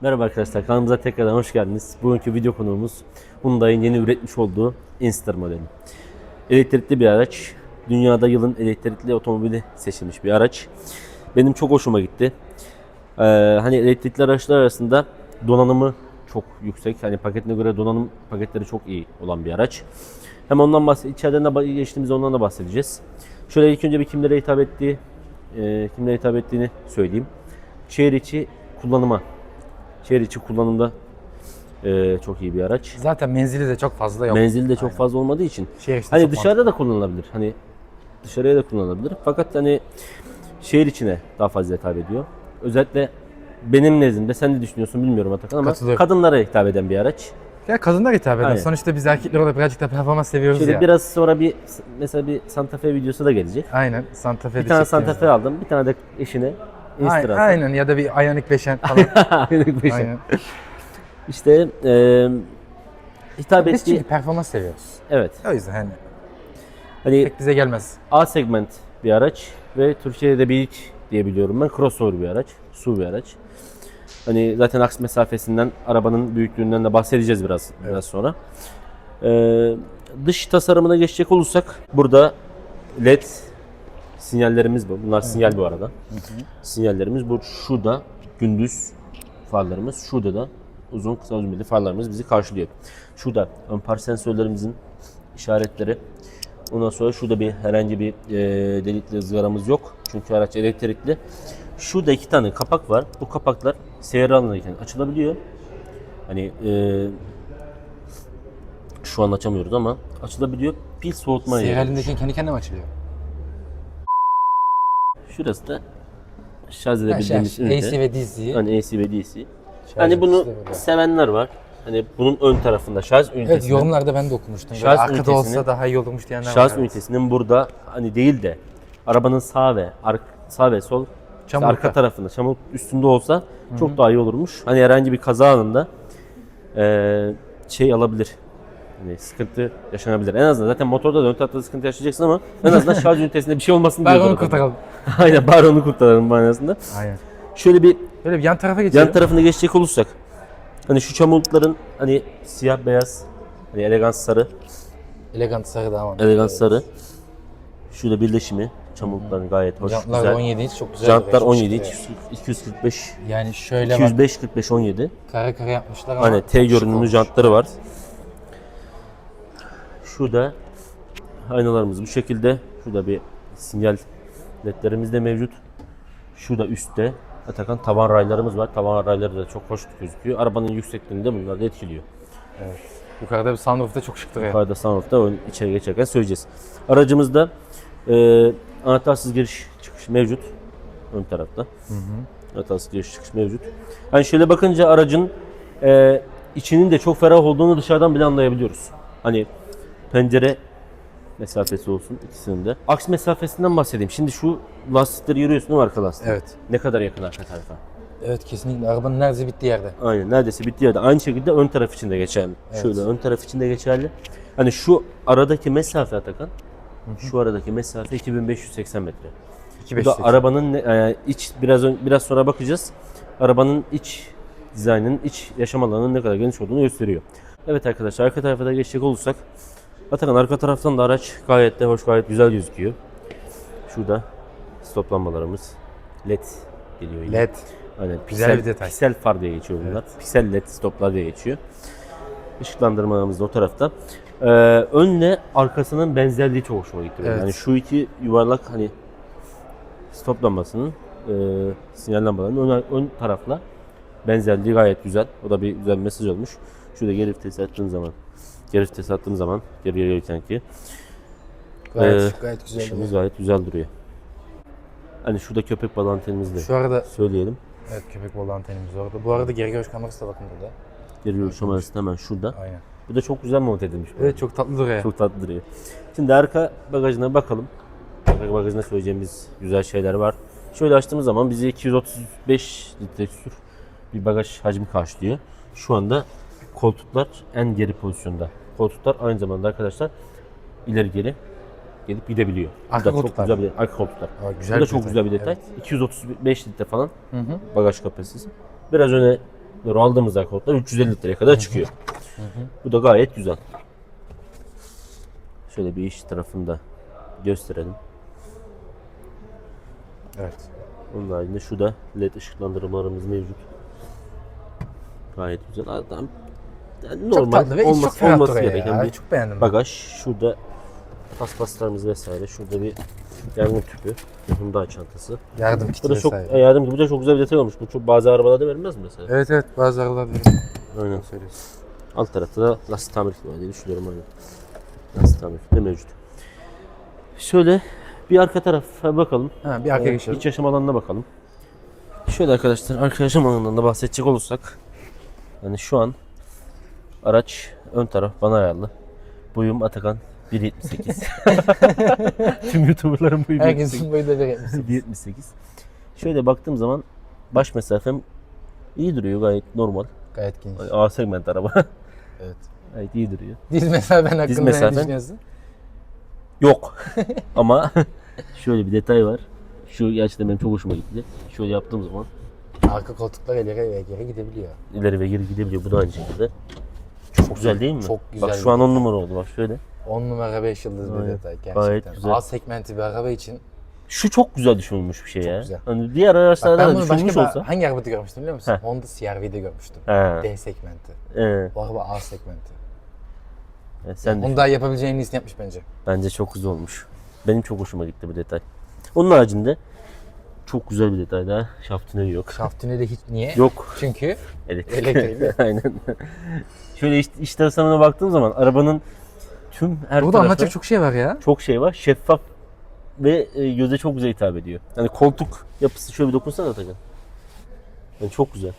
Merhaba arkadaşlar kanalımıza tekrardan hoş geldiniz. Bugünkü video konuğumuz Hyundai'nin yeni üretmiş olduğu Inster modeli. Elektrikli bir araç. Dünyada yılın elektrikli otomobili seçilmiş bir araç. Benim çok hoşuma gitti. Ee, hani elektrikli araçlar arasında donanımı çok yüksek. Hani paketine göre donanım paketleri çok iyi olan bir araç. Hem ondan bahs içeriden de geçtiğimizde ondan da bahsedeceğiz. Şöyle ilk önce bir kimlere hitap ettiği, e, kimlere hitap ettiğini söyleyeyim. Şehir içi kullanıma Şehir içi kullanımda e, çok iyi bir araç. Zaten menzili de çok fazla yok. Menzili de çok fazla olmadığı için. Şehir içi Hani çok dışarıda da kullanılabilir. Hani dışarıya da kullanılabilir. Fakat hani şehir içine daha fazla hitap ediyor. Özellikle benim nezdimde sen ne düşünüyorsun bilmiyorum Atakan ama Katılıyorum. kadınlara hitap eden bir araç. Ya kadınlar hitap eder. Aynen. Sonuçta biz erkekler olarak birazcık da performans seviyoruz Şöyle ya. biraz sonra bir mesela bir Santa Fe videosu da gelecek. Aynen. Santa Fe'de Bir tane Santa Fe aldım. Bir tane de eşine Aynen, aynen ya da bir Ioniq 5'en falan. Aynen. İşte e, hitap Biz ettiği çünkü performans seviyoruz. evet. O yüzden hani Hani pek bize gelmez. A segment bir araç ve Türkiye'de de bir ilk diye biliyorum ben. Crossover bir araç, su bir araç. Hani zaten aks mesafesinden, arabanın büyüklüğünden de bahsedeceğiz biraz biraz sonra. Ee, dış tasarımına geçecek olursak burada LED sinyallerimiz bu. Bunlar sinyal bu arada. Sinyallerimiz bu. Şurada gündüz farlarımız, şurada da uzun kısa uzun farlarımız bizi karşılıyor. Şurada ön par sensörlerimizin işaretleri. Ondan sonra şurada bir herhangi bir e, delikli ızgaramız yok. Çünkü araç elektrikli. Şurada iki tane kapak var. Bu kapaklar seyir alanındayken açılabiliyor. Hani e, şu an açamıyoruz ama açılabiliyor. Pil soğutma Seyir yeri. halindeyken kendi kendine mi açılıyor? Şurası da şarj Ha, edebildiğimiz ünite. AC ve DC. Hani AC ve DC. Şarj Hani bunu böyle. sevenler var. Hani bunun ön tarafında şarj ünitesi. Evet yorumlarda ben de okumuştum. Böyle Şarj arkada ünitesini- olsa daha iyi olurmuş diyenler şarj var. evet. ünitesinin burada hani değil de arabanın sağ ve ar- sağ ve sol işte Çamurlukta. arka tarafında çamur üstünde olsa çok daha iyi olurmuş. Hani herhangi bir kaza anında eee, şey alabilir. Hani sıkıntı yaşanabilir. En azından zaten motorda da ön tarafta sıkıntı yaşayacaksın ama en azından şarj ünitesinde bir şey olmasın Ben diyordur onu adam. kurtaralım. Aynen bari onu kurtaralım manasında. Aynen. Şöyle bir Böyle bir yan tarafa geçelim. yan tarafına geçecek olursak hani şu çamurlukların hani siyah beyaz hani elegans sarı Elegant sarı daha var. elegans sarı şurada birleşimi çamurlukların gayet hoş Jantlar güzel. 17 inç çok güzel. Jantlar duruyor, çok 17 şık inç, duruyor. 245, Yani şöyle bak 205, 45, 17. kare kare yapmışlar ama Hani T çok şık görünümlü olmuş. jantları var. Şurada aynalarımız bu şekilde. Şurada bir sinyal ledlerimiz de mevcut. Şurada üstte Atakan tavan raylarımız var. Tavan rayları da çok hoş gözüküyor. Arabanın yüksekliğinde bunlar da etkiliyor. Yukarıda bir sunroof da çok şık duruyor. Yukarıda sunroof'ta ön içeri geçerken söyleyeceğiz. Aracımızda e, anahtarsız giriş çıkış mevcut. Ön tarafta. Anahtarsız giriş çıkış mevcut. Hani şöyle bakınca aracın e, içinin de çok ferah olduğunu dışarıdan bile anlayabiliyoruz. Hani pencere mesafesi olsun ikisinin de. Aks mesafesinden bahsedeyim. Şimdi şu lastikleri yürüyorsun değil mi arka lastik? Evet. Ne kadar yakın arka tarafa? Evet kesinlikle arabanın neredeyse bittiği yerde. Aynen neredeyse bitti yerde. Aynı şekilde ön taraf için de geçerli. Evet. Şöyle ön taraf için de geçerli. Hani şu aradaki mesafe Atakan, şu aradaki mesafe 2580 metre. Bu 2500. da arabanın e, iç biraz ön- biraz sonra bakacağız. Arabanın iç dizaynının, iç yaşam alanının ne kadar geniş olduğunu gösteriyor. Evet arkadaşlar arka tarafa da geçecek olursak Atakan arka taraftan da araç gayet de hoş, gayet güzel gözüküyor. Şurada stop lambalarımız LED geliyor yine. LED. Aynen. Güzel Piksel, bir detay. Piksel far diye geçiyor bunlar. Piksel led stoplar diye geçiyor. Işıklandırmalarımız da o tarafta. Ee, önle arkasının benzerliği çok hoşuma gitti. Evet. Yani şu iki yuvarlak hani stop lambasının e, sinyal lambalarının ön, ön tarafla benzerliği gayet güzel. O da bir güzel mesaj olmuş. Şurada geri vites attığın zaman geri vites attığım zaman geriye gelirken ki Gayet, Ee, gayet güzel ışığımız duruyor. gayet güzel duruyor. Hani şurada köpek balığı antenimizi de Şu arada söyleyelim. evet köpek balığı antenimiz orada. Bu arada geri görüş kamerası da bakın burada. Geri görüş kamerası da hemen şurada. Aynen. Bu da çok güzel monte edilmiş. bu Evet çok tatlı duruyor. Çok tatlı duruyor. Şimdi arka bagajına bakalım. Arka bagajına söyleyeceğimiz güzel şeyler var. Şöyle açtığımız zaman bizi 235 litre küsur bir bagaj hacmi karşılıyor. Şu anda koltuklar en geri pozisyonda. Koltuklar aynı zamanda arkadaşlar ileri geri gelip gidebiliyor. Arka da çok koltuklar. güzel bir arka koltuklar. Aa, güzel Bu da çok detay. güzel bir detay. Evet. 235 litre falan Hı hı. bagaj kapasitesi. Biraz öne Böyle aldığımız koltuklar 350 litreye kadar çıkıyor. Bu da gayet güzel. Şöyle bir iç tarafını da gösterelim. Evet. Onun haricinde şu da led ışıklandırmalarımız mevcut. Gayet güzel. Adam yani Çok normal tatlı ve iç çok olması, olması gereken ya. bir Çok beğendim. bagaj. Şurada paspaslarımız vesaire. Şurada bir yangın tüpü. Hyundai çantası. Yardım Bu kiti da çok vesaire. yardım gibi bu da çok güzel bir detay olmuş. Bu çok bazı arabalarda verilmez mi mesela? Evet evet bazı aralar Aynen. söylüyorsun. Alt tarafta da lastik tamir kiti var diye düşünüyorum aynen. Lastik tamir kiti de mevcut. Şöyle bir arka tarafa bakalım. Ha, bir arkaya Ee, geçelim. İç yaşam alanına bakalım. Şöyle arkadaşlar arka yaşam alanından da bahsedecek olursak hani şu an araç ön taraf bana ayarlı. Boyum Atakan 1.78. Tüm YouTuber'ların boyu 1.78. Herkesin boyu da verir 1.78. Şöyle baktığım zaman baş mesafem iyi duruyor gayet normal. Gayet geniş. A segment araba. Evet. gayet iyi duruyor. Diz mesafen hakkında mesafen? ne düşünüyorsun? Yok. Ama şöyle bir detay var. Şu gerçekten benim çok hoşuma gitti. Şöyle yaptığım zaman Arka koltuklar ileri ve geri gidebiliyor. ileri ve geri gidebiliyor. Bu da aynı şekilde. Çok güzel değil mi? çok güzel Bak şu an 10 numara oldu bak şöyle. 10 numara 5 yıldız bir detay gerçekten. gayet güzel. A segmenti bir araba için. Şu çok güzel düşünülmüş bir şey Çok ya. güzel. Hani diğer Bak araçlarda ben da bunu başka olsa. hangi arabada görmüştüm biliyor musun? Heh. Honda CR-V'de görmüştüm. He. D segmenti. Evet. Bu araba A segmenti. E, sen de Honda yapabileceğin en iyisini yapmış bence. bence çok güzel olmuş. Benim çok hoşuma gitti bu detay. Onun haricinde çok güzel bir detay daha. Şaft tüneli yok. Şaftını de hiç niye? Yok. Çünkü Elektrik. Elektrikli. Aynen. Şöyle iç, iç tasarımına baktığım zaman arabanın tüm her burada anlatacak çok şey var ya. çok şey var. Şeffaf ve e, göze çok güzel hitap ediyor. Yani koltuk yapısı şöyle bir dokunsana Atakan. Yani çok güzel.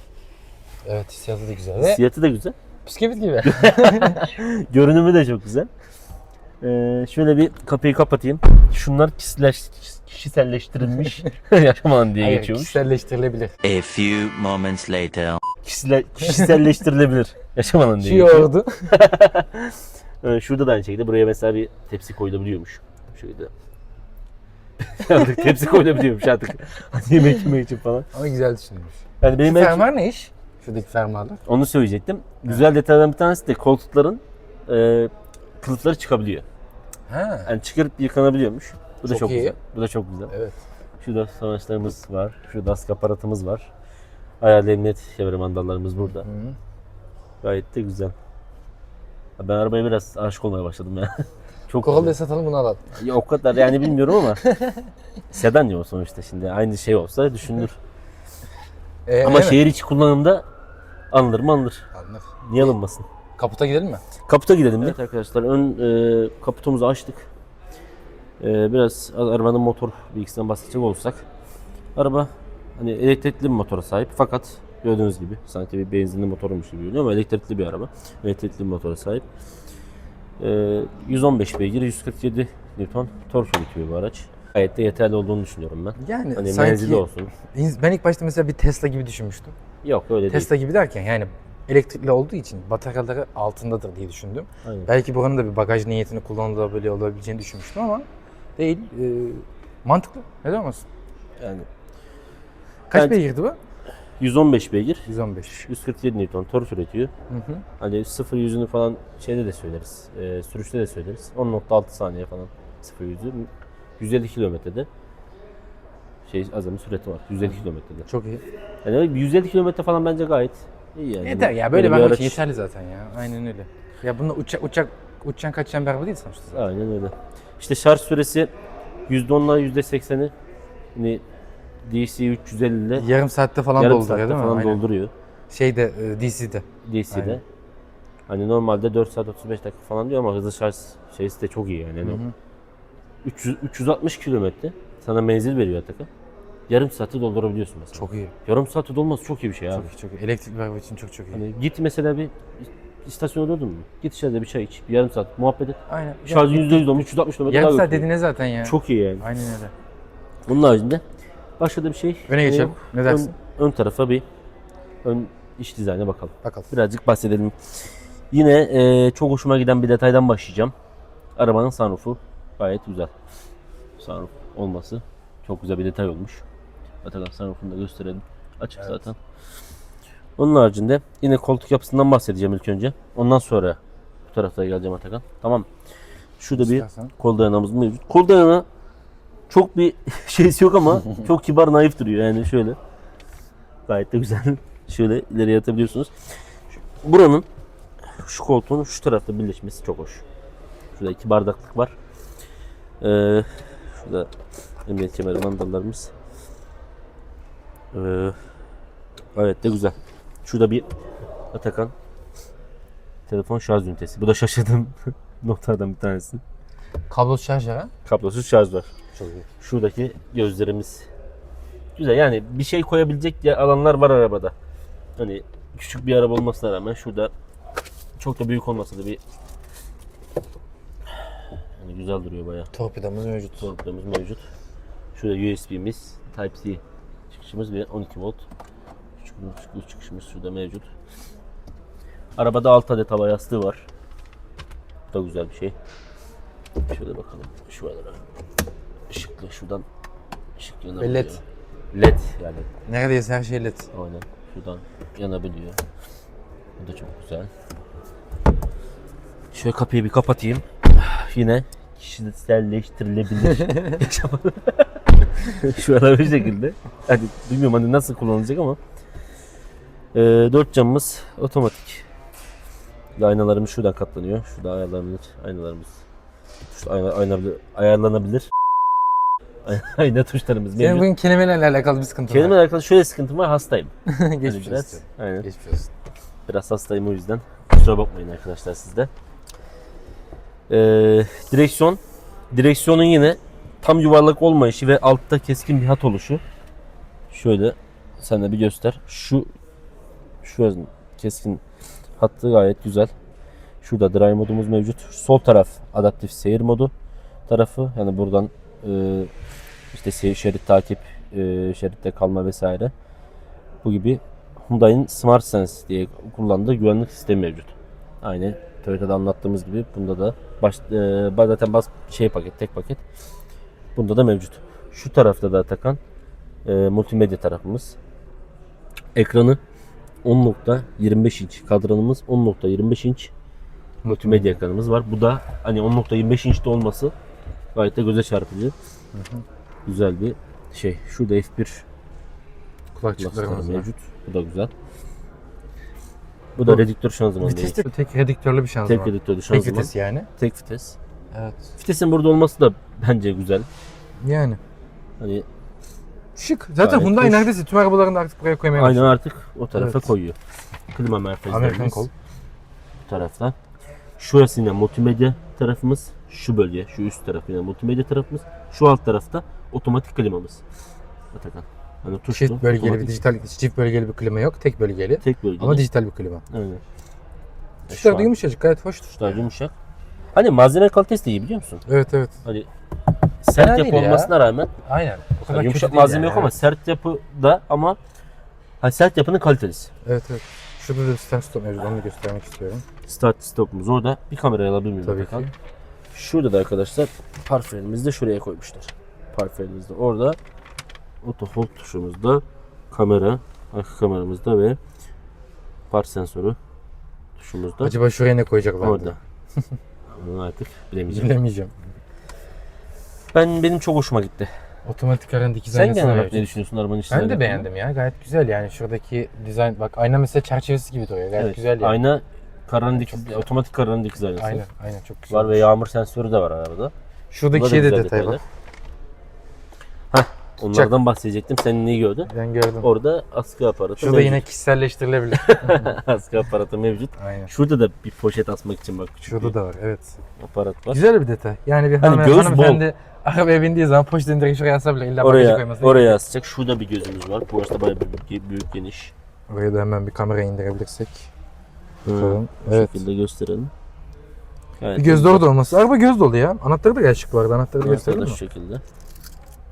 Evet hissiyatı da güzel. Ve Siyatı da güzel. bisküvit gibi. Görünümü de çok güzel. Ee, şöyle bir kapıyı kapatayım. Şunlar kişileş, kişiselleştirilmiş yaşam alanı diye Hayır geçiyormuş. kişiselleştirilebilir. A few moments later. Kişisel, kişiselleştirilebilir yaşam alanı diye Şu geçiyor. yoğurdu. Ee, şurada da aynı şekilde buraya mesela bir tepsi koyulabiliyormuş. Şöyle. artık tepsi koyulabiliyormuş artık. Yemek yemek için falan. Ama güzel düşünülmüş. Yani benim Şu en- fermuar ne iş? Şuradaki fermuarlar. onu söyleyecektim. Güzel detaylardan bir tanesi de koltukların e, kılıfları çıkabiliyor. Ha. Yani çıkarıp yıkanabiliyormuş. Bu da Çok çok, iyi. güzel. Bu da çok güzel. Evet. Şurada savaşlarımız var. Şurada askı aparatımız var. Ayarlı emniyet çevre mandallarımız burada. Hı. Gayet de güzel. Ya Ben arabaya biraz aşık olmaya başladım ya. çok güzel. satalım bunu alalım. Ya o kadar yani bilmiyorum ama sedan ya o sonuçta şimdi aynı şey olsa düşünülür. Ee, Ama evet. şehir içi kullanımda alınır mı alınır. Anladım. Niye alınmasın? Kaputa gidelim mi? Kaputa gidelim evet arkadaşlar. Ön e, kaputumuzu açtık. E, biraz arabanın motor bilgisinden bahsedecek olursak. Araba hani elektrikli bir motora sahip fakat gördüğünüz gibi sanki bir benzinli motormuş gibi görünüyor ama elektrikli bir araba. Elektrikli bir motora sahip. E, 115 beygir, 147 Newton tork üretiyor bu araç. Gayet de yeterli olduğunu düşünüyorum ben. Yani Hani sanki menzili olsun. ben ilk başta mesela bir Tesla gibi düşünmüştüm. Yok öyle değil. Tesla gibi derken yani elektrikli olduğu için bataryaları altındadır diye düşündüm. Aynen. Belki buranın da bir bagaj niyetini kullanılabiliyor olabileceğini düşünmüştüm ama değil. Ee, mantıklı. Neden olmasın? Yani Kaç Evet. beygirdi bu? 115 beygir, 115. 147 Newton tork üretiyor. Hı hı. Hani sıfır yüzünü falan şeyde de söyleriz. E, sürüşte de söyleriz. 10.6 saniye falan sıfır yüzü. 150 kilometrede şey azami süreti var. 150 kilometrede. Çok iyi. Yani 150 kilometre falan bence gayet iyi yani. Yeter ya böyle bir bir araç yeterli zaten ya. Aynen öyle. Ya bununla uçak uçak uçan kaçan bir araba değil sonuçta. zaten. Aynen öyle. İşte şarj süresi %10'la %80'i hani DC 350 ile Yarım saatte falan yarım dolduruyor saatte değil mi? falan Aynen. dolduruyor Şeyde e, DC'de. DC'de. Aynen. Hani normalde 4 saat 35 dakika falan diyor ama hızlı şarj şeysi de çok iyi yani. Yani Hı hı. 300, 360 kilometre sana menzil veriyor Atakan. Yarım saatte doldurabiliyorsun mesela. Çok iyi. Yarım saatte dolması çok iyi bir şey abi. Çok iyi çok iyi. Elektrikli araba için çok çok iyi. Hani git mesela bir istasyona durdun mu? Git içeride bir çay iç. Bir yarım saat muhabbet et. Aynen. Şarjın %100 olmuş 360 kilometre daha Yarım saat götürüyor. dediğine zaten ya. Çok iyi yani. Aynen öyle. Bunun haricinde başka da bir şey Öne e, geçelim. Ne dersin? Ön, ön tarafa bir ön iç dizaynına bakalım. Bakalım. Birazcık bahsedelim. Yine e, çok hoşuma giden bir detaydan başlayacağım. Arabanın sunroofu gayet güzel. Sunroof olması çok güzel bir detay olmuş. Atakan sunroofunu da gösterelim. Açık Evet. zaten. Onun haricinde yine koltuk yapısından bahsedeceğim ilk önce. Ondan sonra bu tarafa geleceğim Atakan. Tamam. Şurada bir İstersen. kol dayanağımız mevcut. Kol dayanağı çok bir şeysi yok ama çok kibar naif duruyor yani şöyle. Gayet de güzel. şöyle ileri yatabiliyorsunuz. Şu- Buranın şu koltuğun şu tarafta birleşmesi çok hoş. Şurada iki bardaklık var. Ee, şurada emniyet kemeri mandallarımız. Ee, gayet de güzel. Şurada bir Atakan telefon şarj ünitesi. Bu da şaşırdığım noktalardan bir tanesi. Kablosuz şarj ha? Kablosuz şarj var. Çok iyi. Şuradaki gözlerimiz. Güzel yani bir şey koyabilecek ya- alanlar var arabada. Hani küçük bir araba olmasına rağmen şurada çok da büyük olmasa da bir hani güzel duruyor bayağı. Torpidomuz mevcut. Torpidomuz mevcut. Şurada USB'miz, Type-C çıkışımız ve 12 volt küçük bir çıkışımız şurada mevcut. Arabada 6 adet hava yastığı var. Bu da güzel bir şey. Şöyle bakalım şuralara. Işıklı şuradan ışık yanabiliyor. led. LED yani Neredeyse her şey led. aynen şuradan yanabiliyor. Bu da çok güzel. Şöyle kapıyı bir kapatayım. Yine kişiselleştirilebilir. Şu an bir şekilde. Hadi bilmiyorum hani nasıl kullanılacak ama. Ee, dört camımız otomatik. Aynalarımız şuradan katlanıyor. Şurada ayarlanabilir. Aynalarımız. Şu ayna, ayna- ayarlanabilir. Ayna tuşlarımız Senin bugün kelimelerle alakalı bir sıkıntı var. alakalı şöyle sıkıntım var. Hastayım. Hani Geçmiş biraz. olsun. Aynen. Geçmiş olsun. Biraz hastayım o yüzden. Kusura bakmayın arkadaşlar sizde. Ee, direksiyon. Direksiyonun yine tam yuvarlak olmayışı ve altta keskin bir hat oluşu. Şöyle sen de bir göster. Şu şu keskin hattı gayet güzel. Şurada drive modumuz mevcut. Sol taraf adaptif seyir modu tarafı. Yani buradan e, işte şerit takip, e, şeritte kalma vesaire. Bu gibi Hyundai'nin Smart Sense diye kullandığı güvenlik sistemi mevcut. Aynı Toyota'da anlattığımız gibi bunda da baş, e, zaten bas şey paket, tek paket. Bunda da mevcut. Şu tarafta da takan e, multimedya tarafımız. Ekranı 10.25 inç. Kadranımız 10.25 inç. Multimedya ekranımız var. Bu da hani 10.25 inçte olması gayet de göze çarpıcı. Güzel bir şey. Şurada F1 Kulakçıklarımız Kulaklıkları var. mevcut. Bu da güzel. Bu da redüktör şanzıman değil. Viteste tek redüktörlü bir şanzıman. Tek redüktörlü Tek şanzıman. vites yani. Tek vites. Evet. Vitesin burada olması da bence güzel. Yani. Hani Şık. Zaten Gayet Hyundai hoş. neredeyse tüm arabalarını artık buraya koymaya aynen başladı. artık o tarafa Evet. koyuyor. Klima merkezlerimiz Amerikan kol. bu tarafta. Şurası yine multimedya tarafımız. Şu bölge, şu üst taraf yine multimedya tarafımız. Şu alt tarafta otomatik klimamız. Atakan. Hani tuşlu, Çift bölgeli bir otomatik, dijital çift bölgeli bir klima yok. Tek bölgeli. tek bölgeli. Ama dijital bir klima. Aynen. Tuşlar da yumuşacık gayet hoş. Tuşlar yumuşak. Hani malzeme kalitesi de iyi biliyor musun? Evet evet. Hani sert Fena yapı değil ya. olmasına rağmen Aynen. O kadar yani yumuşak kötü değil malzeme yani, yok ama sert yapı da ama hani sert yapının kalitelisi. Evet evet. Şurada da bir stand stop mevcut. Onu da göstermek istiyorum. Start stopumuz orada. Bir kameraya alabilir miyim? Tabii Atakan? ki. Şurada da arkadaşlar park frenimizi de şuraya koymuşlar. Park frenimiz de orada. Auto hold tuşumuzda kamera, arka kameramızda ve park sensörü tuşumuzda Acaba şuraya ne koyacaklar? orada. Onu artık bilemeyeceğim. Bilemeyeceğim. Ben benim çok hoşuma gitti. Otomatik arendeki Sen genel olarak ne düşünüyorsun arabanın içine? Ben de beğendim ya. Gayet güzel yani. Şuradaki dizayn bak ayna mesela çerçevesi gibi duruyor. Gayet Evet. güzel yani. Ayna karanlık, otomatik karanlık dizaynası Aynen, aynen çok güzel. var ve yağmur sensörü de var arabada. Şuradaki da şey de güzel detay detaylar. bak. Hah, onlardan bahsedecektim. Sen neyi gördün? Ben gördüm. Orada askı aparatı Şurada mevcut. yine kişiselleştirilebilir. askı aparatı mevcut. aynen. Şurada da bir poşet asmak için bak küçük Şurada bir da var evet. aparat var. Güzel bir detay. Yani bir Hani hanım, göz hanımefendi arabaya bindiği zaman poşetini direkt şuraya asabilir. İlla bagaja Oraya koymasına oraya asacak. Şurada bir gözümüz var. Burası da bayağı büyük, büyük geniş. Oraya da hemen bir kamera indirebilirsek. Bakalım. Bu Evet. şekilde gösterelim. Gayet Bir göz dolu da olması. Araba göz dolu ya. Anahtarı da şık bu arada. Anahtarı da gösterelim mi? şu şekilde.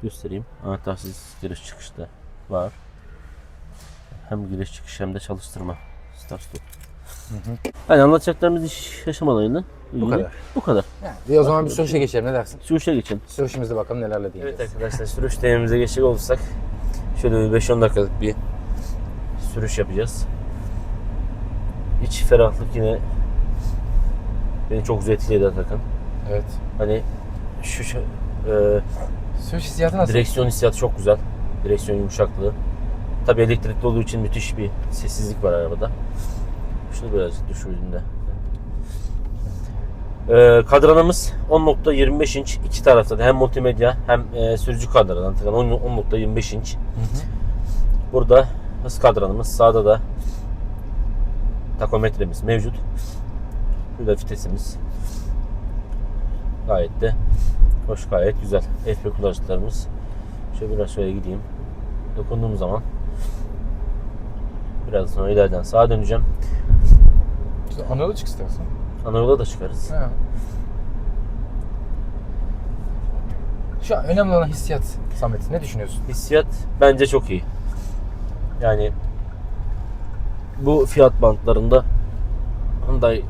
Göstereyim. Anahtarsız giriş çıkışta var. Hem giriş çıkış hem de çalıştırma. Start stop. Yani anlatacaklarımız iş yaşam alanıyla ilgili. kadar. Bu kadar. Yani, o zaman bir sürüşe geçelim ne dersin? Sürüşe geçelim. Sürüşümüzde bakalım nelerle değineceğiz. Evet arkadaşlar sürüş deneyimimize geçecek olursak şöyle bir 5-10 dakikalık bir sürüş yapacağız. İç ferahlık yine beni çok güzel etkiledi Atakan. Evet. Hani şu şu- e, Sürüş hissiyatı nasıl? direksiyon hissiyatı çok güzel. Direksiyon yumuşaklığı. Tabii elektrikli olduğu için müthiş bir sessizlik var arabada. Şunu birazcık düşürdüğünde. Ee, kadranımız 10.25 inç iki tarafta da hem multimedya hem e, sürücü kadran Atakan 10 10.25 inç. Hı hı. Burada hız kadranımız sağda da takometremiz mevcut. Burada vitesimiz. Gayet de hoş gayet güzel. FP kullanıcılarımız. Şöyle biraz şöyle gideyim. Dokunduğum zaman biraz sonra ileriden sağa döneceğim. İşte ana yola çık istersen. Ana yola da çıkarız. Ha. Şu an önemli olan hissiyat Samet. Ne düşünüyorsun? Hissiyat bence çok iyi. Yani bu fiyat bantlarında Hyundai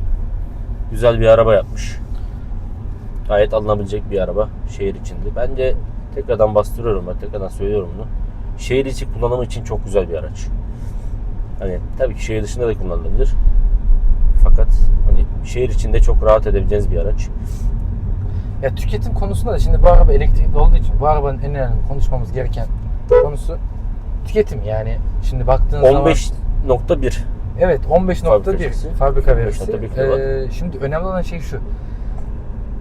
güzel bir araba yapmış. Gayet alınabilecek bir araba şehir içinde. Bence tekrardan bastırıyorum ben, tekrardan söylüyorum bunu. Şehir içi kullanımı için çok güzel bir araç. Hani tabii ki şehir dışında da kullanılabilir. Fakat hani şehir içinde çok rahat edebileceğiniz bir araç. Ya tüketim konusunda da şimdi bu araba elektrikli olduğu için bu arabanın en önemli konuşmamız gereken konusu tüketim yani. Şimdi baktığın zaman 15.1 Evet 15.1 Fabrika verisi. fabrika verisi. 15.1 kilowatt. Ee, şimdi önemli olan şey şu.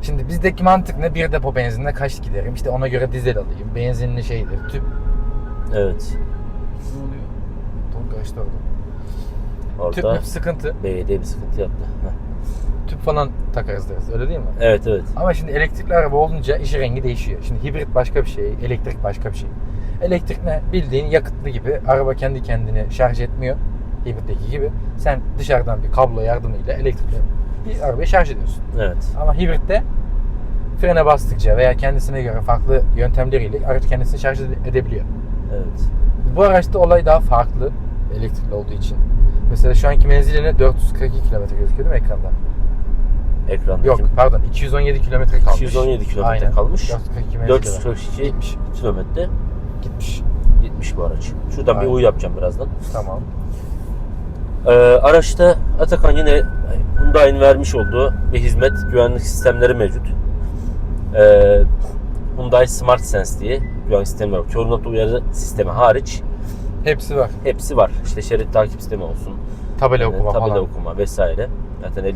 Şimdi bizdeki mantık ne? Bir depo benzinle kaç giderim? İşte ona göre dizel alayım. Benzinli şeydir. Tüp. Evet. Ne oluyor? Tolga açtı orada. Tüp Orada müp sıkıntı. BYD bir sıkıntı yaptı. Heh. Tüp falan takarız deriz. Öyle değil mi? Evet evet. Ama şimdi elektrikli araba olunca işi rengi değişiyor. Şimdi hibrit başka bir şey, elektrik başka bir şey. Elektrik ne? Bildiğin yakıtlı gibi. Araba kendi kendini şarj etmiyor. Hibritteki gibi. Sen dışarıdan bir kablo yardımıyla elektrikli bir arabayı şarj ediyorsun. Evet. Ama hibritte frene bastıkça veya kendisine göre farklı yöntemleriyle araç kendisini şarj ede- edebiliyor. Evet. Bu araçta olay daha farklı elektrikli olduğu için. Mesela şu anki menziline 442 km gözüküyor değil mi ekranda? Ekrandaki Yok pardon 217 kilometre kalmış. 217 kilometre Aynen. kalmış. 442 menzili var. 442 Gitmiş. kilometre Gitmiş. gitmiş bu araç. Şuradan bir Aynen. U yapacağım birazdan. Tamam. Ee, araçta Atakan yine Hyundai'nin vermiş olduğu bir hizmet güvenlik sistemleri mevcut. Ee, Hyundai Smart Sense diye güvenlik sistemi var. Kör nokta uyarı sistemi hariç Hepsi var. hepsi var. İşte şerit takip sistemi olsun. Tabela e, okuma tabela falan. okuma vesaire. Zaten 50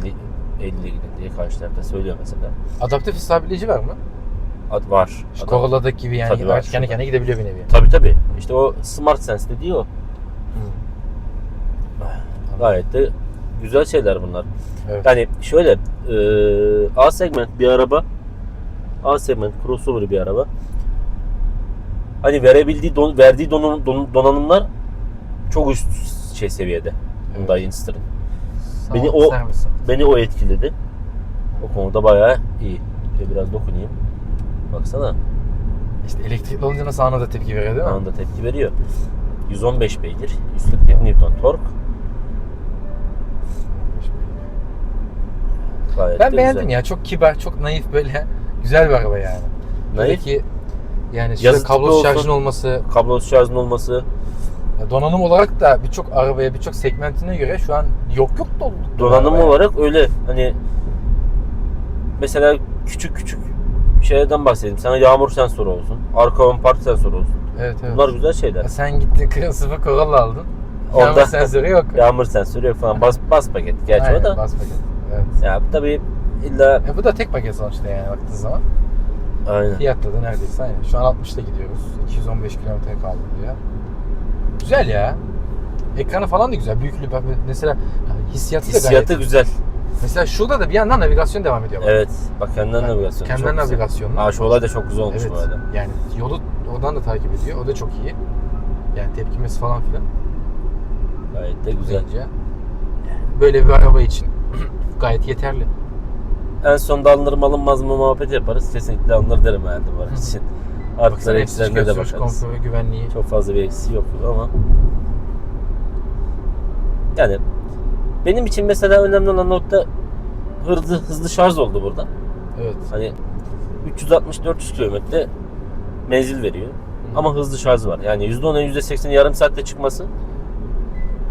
50 gidin diye karşı tarafta söylüyor mesela. Adaptif sabitleyici var mı? Ad var. Şu Corolla'daki gibi yani Tabii var, kendi kendine gidebiliyor bir nevi. Tabii tabii. İşte o Smart Sense dediği o. Gayet de güzel şeyler bunlar. Evet. Yani şöyle e, A segment bir araba A segment crossover bir araba. Hani verebildiği don, verdiği donanım, don- donanımlar çok üst şey seviyede. Hyundai Inster'ın. Beni o-. Beni o etkiledi. O konuda bayağı iyi. Şöyle biraz dokunayım. Baksana İşte elektrikli olunca nasıl anında tepki veriyor değil mi? anında tepki veriyor. 115 beygir, 147 Newton tork. Gayet Ben beğendim güzel. ya. Çok kibar, çok naif böyle güzel bir araba yani. Naif. ki yani Yazı kablosuz olsun. şarjın olması, Kablosuz şarjın olması, donanım olarak da birçok arabaya, birçok segmentine göre şu an yok yok dolu. donanım araba yani. olarak öyle hani mesela küçük küçük şeylerden bahsedeyim. Sana yağmur sensörü olsun, arka ön park sensörü olsun. Evet evet. Bunlar güzel şeyler. Ya sen gittin kırmızı Corolla aldın. Orada- Yağmur sensörü yok. Yağmur sensörü yok falan. Bas, bas paket. Gerçi Aynen, o da. bas paket. Evet. Ya tabii illa E bu da tek paket sonuçta yani baktığın zaman. Aynen. Fiyatta da neredeyse aynı. Şu an 60'ta gidiyoruz. 215 kilometre kaldı diyor. Güzel ya. Ekranı falan da güzel. Büyüklüğü mesela hissiyatı, da Hissiyatı gayet. güzel. Mesela şurada da bir yandan navigasyon devam ediyor. bak. Evet. Bak kendinden Yani navigasyon. Kendinden navigasyonlu. Aa şu olay da çok güzel olmuş Evet. bu arada. Yani yolu oradan da takip ediyor. O da çok iyi. Yani tepkimesi falan filan. Gayet de güzel. Bence. Böyle bir araba için gayet yeterli. En sonunda alınır mı alınmaz mı muhabbet yaparız. Kesinlikle alınır derim herhalde bu araç için. Hepsi eksilerine de bakarız. konforu, güvenliği. Çok fazla bir eksiği yok ama yani benim için mesela önemli olan nokta hızlı hızlı şarj oldu burada. Evet. Hani 360-400 kilometre menzil veriyor. Ama hızlı şarj var. Yani %10'a %80'i yarım saatte çıkması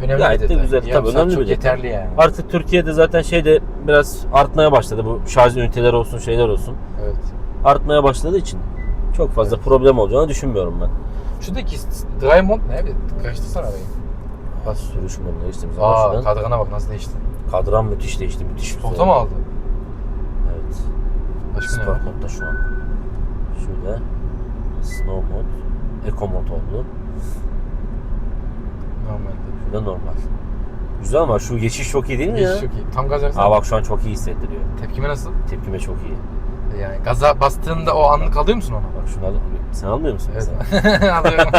önemli Gayet bir de güzel. Yarım Tabii saat önemli çok bir detay. yeterli yani. Artık Türkiye'de zaten şey de biraz artmaya başladı. Bu şarj üniteleri olsun şeyler olsun. Evet. Artmaya başladığı için çok fazla problem olacağını düşünmüyorum ben. Şuradaki dry mode ne? Bir karıştırsana arayı. Bas sürüş moduna geçtiğimiz zaman Aa şuradan kadrana bak nasıl değişti. kadran müthiş değişti. Müthiş güzel. Foto mu aldı? Evet. Başka ne Sport var? modda şu an. Şöyle. Snow mod. Eco mod oldu. Normalde. Şurada normal. Güzel ama şu geçiş çok iyi değil mi ya? Çok iyi. Tam gaz versene. Aa bak şu an çok iyi hissettiriyor. Tepkime nasıl? Tepkime çok iyi. Yani gaza bastığında o anlık alıyor musun onu? Bak şunu al. Sen almıyor musun Evet. Alıyorum.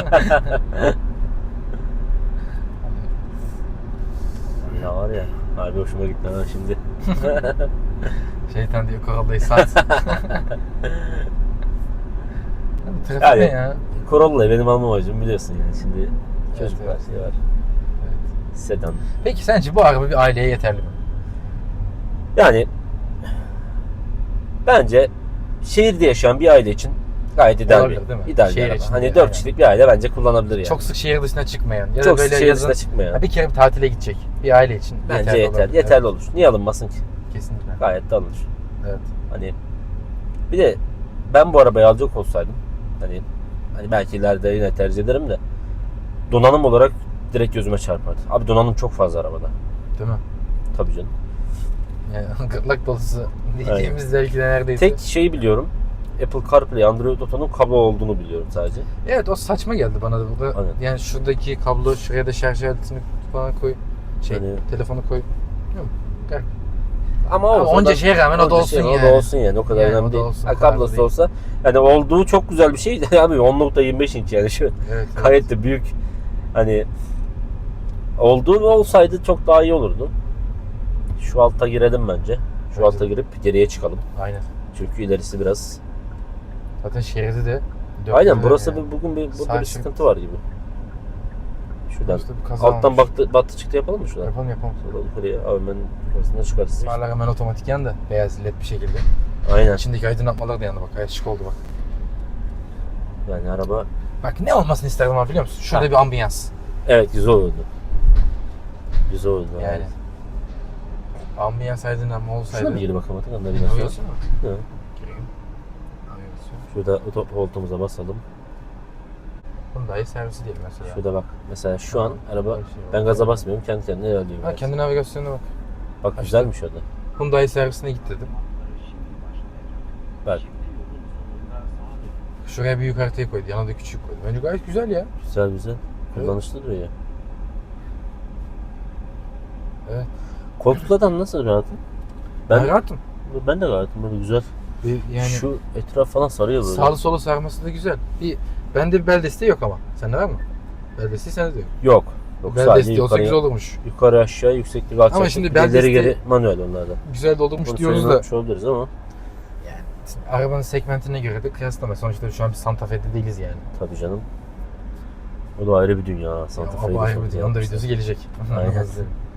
Ya var ya. Harbi hoşuma gitti ha şimdi. Şeytan diyor Koral'dayız saat. Abi Trafik ne ya? Corolla'yı benim almam amacım biliyorsun yani. Şimdi çocuk Evet, evet. şey var. Sedan. Peki sence bu araba bir aileye yeterli mi? Yani bence şehirde yaşayan bir aile için gayet ideal Olabilir, bir, değil mi? ideal bir Şehir araba. içinde, Hani aynen. 4 kişilik bir aile bence kullanabilir yani. Çok sık şehir dışına çıkmayan ya Çok da böyle şehir yazın dışına çıkmayan. Ha, bir kere bir tatile gidecek bir aile için. bence yeter, olabilir. yeterli olur. Niye alınmasın ki? Kesinlikle. Gayet de alınır. Evet. Hani bir de ben bu arabayı alacak olsaydım hani hani belki ileride yine tercih ederim de donanım olarak direkt gözüme çarpardı. Abi donanım çok fazla arabada. Değil mi? Tabii canım. Yani gırtlak dolusu diyeceğimiz belki de neredeyse. Tek şeyi biliyorum. Apple CarPlay, Android Auto'nun kablo olduğunu biliyorum sadece. Evet o saçma geldi bana da burada. Aynen. Yani şuradaki kablo şuraya da şarj aletini falan koy. Şey Yani- telefonu koy. Yok. Ama, Ama olsa onca da- şeye rağmen o da olsun rağmen yani. O da olsun yani o kadar Yani o önemli da değil. olsun, Ha, o kablosu değil. olsa yani olduğu çok güzel bir şey de abi 10.25 inç yani şu Evet. evet. gayet de büyük hani olduğu olsaydı çok daha iyi olurdu. Şu alta girelim bence. Şu Bence alta girip geriye çıkalım. Aynen. Çünkü ilerisi biraz. Zaten şeridi de. Aynen burası yani. bir, bugün bir, burada Sağ bir sıkıntı var gibi. Şuradan İşte alttan baktı, battı çıktı yapalım mı şuradan? Yapalım yapalım. Sonra yukarıya abi ben yukarısından çıkarız. İsmail'ler hemen otomatik yandı. Beyaz led bir şekilde. Aynen. İçindeki aydınlatmalar da yandı bak. Şık oldu bak. Yani araba Bak ne olmasını isterdim abi biliyor musun? Şurada Ha. bir ambiyans. evet güzel oldu. Güzel oldu. Yani. evet. Ambiyans aydınlatma olsaydı. Şuna bir geri bakalım. Onları mu? Hı. Şurada voltumuza basalım. Hyundai servisi diyelim mesela. Şurada bak. Mesela şu an araba şey ben gaza basmıyorum. Kendi kendine ilerliyor. Ha kendi navigasyonuna bak. Bak Açtım. güzelmiş o da. Hyundai servisine git dedim. Bak Şuraya büyük haritayı koydu. Yana da küçük koydu. Bence gayet güzel ya. güzel güzel. Kullanışlı duruyor. Evet. Koltuklardan nasıl rahatım? Ben Ben rahatım. ben de rahatım böyle güzel. Bir- Yani Şu etraf falan sarıyor böyle. sağlı solu sarması da güzel. Bir bende bir bel desteği yok ama. Sende var mı? Bel desteği sende de yok. Yok. Yok bel desteği olsa güzel olurmuş. yukarı aşağı yükseklik alçaklık. Ama şimdi bel de desteği- geri manuel onlarda. Güzel doldurmuş Bunu diyoruz da. olabiliriz ama Arabanın segmentine göre de kıyaslama. Sonuçta şu an bir Santa Fe'de değiliz yani. tabii canım. O da ayrı bir dünya. Santa Fe'yi o de ayrı bir dünya. Onun da videosu gelecek. Aynen.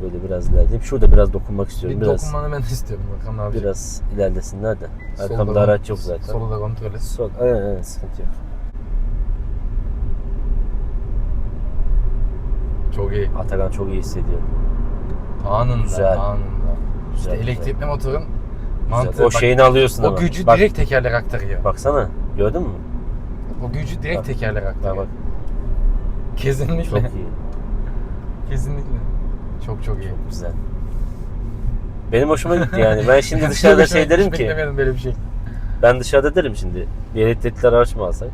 Şöyle biraz ilerleyeyim. Şurada biraz dokunmak istiyorum. bir biraz dokunmanı ben de istiyorum. Bakalım ne yapacak. biraz ilerlesinler de. Solda Arkamda araç yok zaten. Solu da kontrol et. Sol. Aynen aynen sıkıntı yok. Çok iyi. Atakan çok iyi hissediyor. Anında. Güzel. Anında. Güzel, İşte elektrikli motorun güzel. mantığı. O bak, şeyini alıyorsun o ama. gücü Bak, direkt tekerlek aktarıyor. Baksana. Gördün mü? O gücü direkt Bak. tekerlek aktarıyor. bak. Kesinlikle. Çok iyi. Kesinlikle. Çok çok iyi. Güzel. Benim hoşuma gitti yani. Ben şimdi dışarıda şey derim ki. Beklemiyordum böyle bir şey. Ben dışarıda derim şimdi. Bir elektrikli araç mı alsak?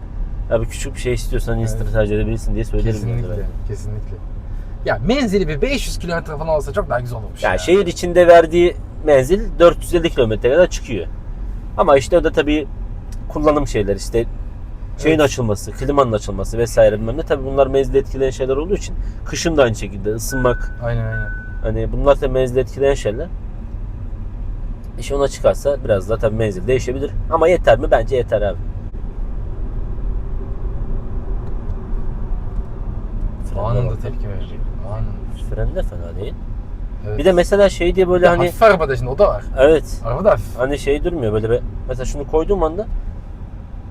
Abi küçük bir şey istiyorsan Evet. evet. tercih edebilirsin diye söylerim. Kesinlikle. Kesinlikle. Ya menzili bir 500 kilometre falan olsa çok daha güzel olurmuş. Ya ya. şehir içinde verdiği menzil 450 kilometre kadar çıkıyor. Ama işte o da tabii kullanım şeyler işte şeyin açılması, klimanın açılması vesaire bilmem ne. Tabii bunlar menzili etkileyen şeyler olduğu için kışın da aynı şekilde ısınmak Aynen aynen. hani bunlar da menzili etkileyen şeyler. İşte ona çıkarsa biraz da tabii menzil değişebilir. Ama yeter mi? Bence yeter abi. Anında bak. tepki verecek. Anında. Fren de fena değil. Evet. Bir de mesela şey diye böyle Ya hani hafif arabada şimdi o da var. evet Araba da hafif. hani şey durmuyor böyle be, mesela şunu koyduğum anda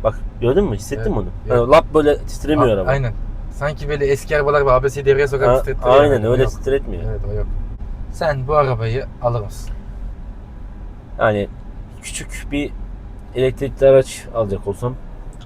bak gördün mü hissettin Evet, mi onu? evet. Hani lap böyle titremiyor A- araba. Aynen. Sanki böyle eski arabalar gibi ABS'yi devreye sokar ya. aynen O öyle yok. titretmiyor. Evet o yok. Sen bu arabayı alır mısın? Yani küçük bir elektrikli araç alacak olsam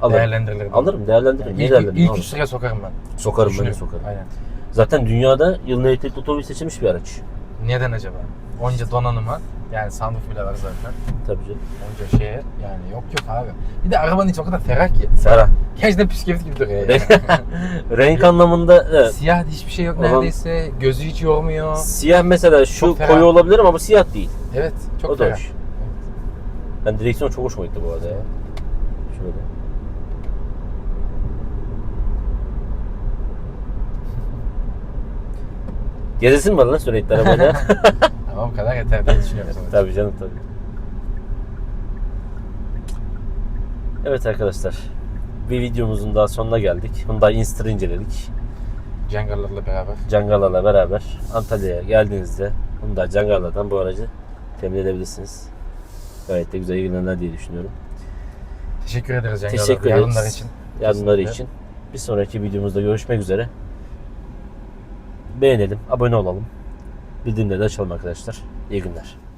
alırım. Değerlendirilir. Alırım, değerlendiririm. Niye İlk, ilk üç sıraya sokarım ben. Sokarım ben sokarım. Aynen. Zaten dünyada yılın elektrikli otomobil seçilmiş bir araç. Neden acaba? Onca donanıma yani sunroof bile var zaten. Tabii canım. Onca şeye yani yok yok abi. Bir de arabanın içi o kadar ferah ki. Ferah. Gerçekten püskevit gibi duruyor ya. Renk anlamında evet. Siyah hiçbir şey yok Olan- neredeyse. Gözü hiç yormuyor. Siyah mesela şu koyu olabilir ama bu siyah değil. Evet çok o da ferah. hoş. Ben direksiyon çok hoşuma gitti bu arada ya. Şöyle. Gezesin mi lan sürekli arabayla? Ama bu kadar yeter diye düşünüyorum. tabii canım tabii. Evet arkadaşlar. Bir videomuzun daha sonuna geldik. Hyundai Insta'ı inceledik. Cengarlarla beraber. Cangala'la beraber Antalya'ya geldiğinizde Hyundai Cangala'dan bu aracı temin edebilirsiniz. Gayet de güzel ilgilenirler diye düşünüyorum. Teşekkür ederiz Cengarlar. Teşekkür Yardımlar ederiz. için. Yardımları Kesinlikle. için. Bir sonraki videomuzda görüşmek üzere. Beğenelim, abone olalım. Bildirimleri de açalım arkadaşlar. İyi günler.